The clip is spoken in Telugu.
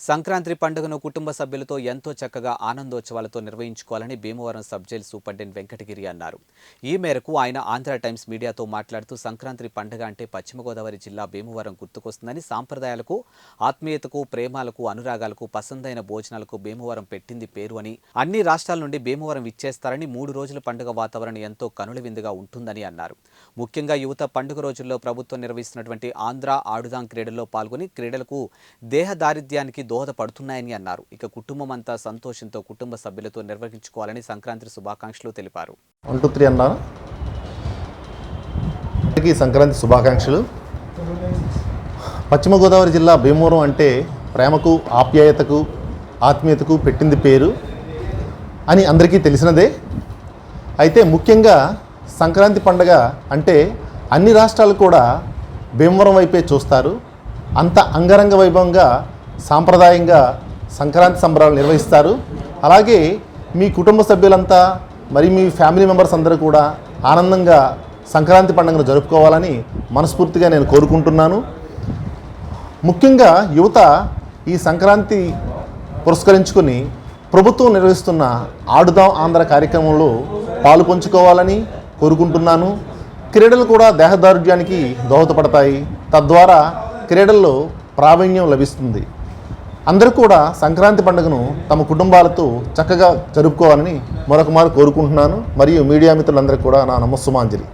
సంక్రాంతి పండుగను కుటుంబ సభ్యులతో ఎంతో చక్కగా ఆనందోత్సవాలతో నిర్వహించుకోవాలని Bhimavaram sub jail superintendent Venkatagiri అన్నారు. ఈ మేరకు ఆయన ఆంధ్ర టైమ్స్ మీడియాతో మాట్లాడుతూ సంక్రాంతి పండుగ అంటే పశ్చిమ గోదావరి జిల్లా భీమవరం గుర్తుకొస్తుందని సాంప్రదాయాలకు ఆత్మీయతకు ప్రేమాలకు అనురాగాలకు పసందైన భోజనాలకు భీమవరం పెట్టింది పేరు అని అన్ని రాష్ట్రాల నుండి భీమవరం ఇచ్చేస్తారని మూడు రోజుల పండుగ వాతావరణం ఎంతో కనుల విందుగా ఉంటుందని అన్నారు. ముఖ్యంగా యువత పండుగ రోజుల్లో ప్రభుత్వం నిర్వహిస్తున్నటువంటి ఆంధ్ర ఆడుదాం క్రీడల్లో పాల్గొని క్రీడలకు దేహ దారిద్ర్యానికి దోహదపడుతున్నాయని అన్నారు. ఇక కుటుంబం అంతా సంతోషంతో కుటుంబ సభ్యులతో నిర్వహించుకోవాలని సంక్రాంతి శుభాకాంక్షలు తెలిపారు. వన్ టూ త్రీ అన్నారు. సంక్రాంతి శుభాకాంక్షలు. పశ్చిమ గోదావరి జిల్లా భీమవరం అంటే ప్రేమకు ఆప్యాయతకు ఆత్మీయతకు పెట్టింది పేరు అని అందరికీ తెలిసినదే. అయితే ముఖ్యంగా సంక్రాంతి పండగ అంటే అన్ని రాష్ట్రాలు కూడా భీమవరం వైపే చూస్తారు. అంత అంగరంగ వైభవంగా సాంప్రదాయంగా సంక్రాంతి సంబరాలు నిర్వహిస్తారు. అలాగే మీ కుటుంబ సభ్యులంతా మరి మీ ఫ్యామిలీ మెంబర్స్ అందరూ కూడా ఆనందంగా సంక్రాంతి పండుగను జరుపుకోవాలని మనస్ఫూర్తిగా నేను కోరుకుంటున్నాను. ముఖ్యంగా యువత ఈ సంక్రాంతి పురస్కరించుకొని ప్రభుత్వం నిర్వహిస్తున్న ఆడుదాం ఆంధ్ర కార్యక్రమంలో పాలు పంచుకోవాలని కోరుకుంటున్నాను. క్రీడలు కూడా దేహదారుఢ్యానికి దోహదపడతాయి. తద్వారా క్రీడల్లో ప్రావీణ్యం లభిస్తుంది. అందరూ కూడా సంక్రాంతి పండుగను తమ కుటుంబాలతో చక్కగా జరుపుకోవాలని మరొక మారు కోరుకుంటున్నాను. మరియు మీడియా మిత్రులందరికీ కూడా నా నమస్సుమాంజలి.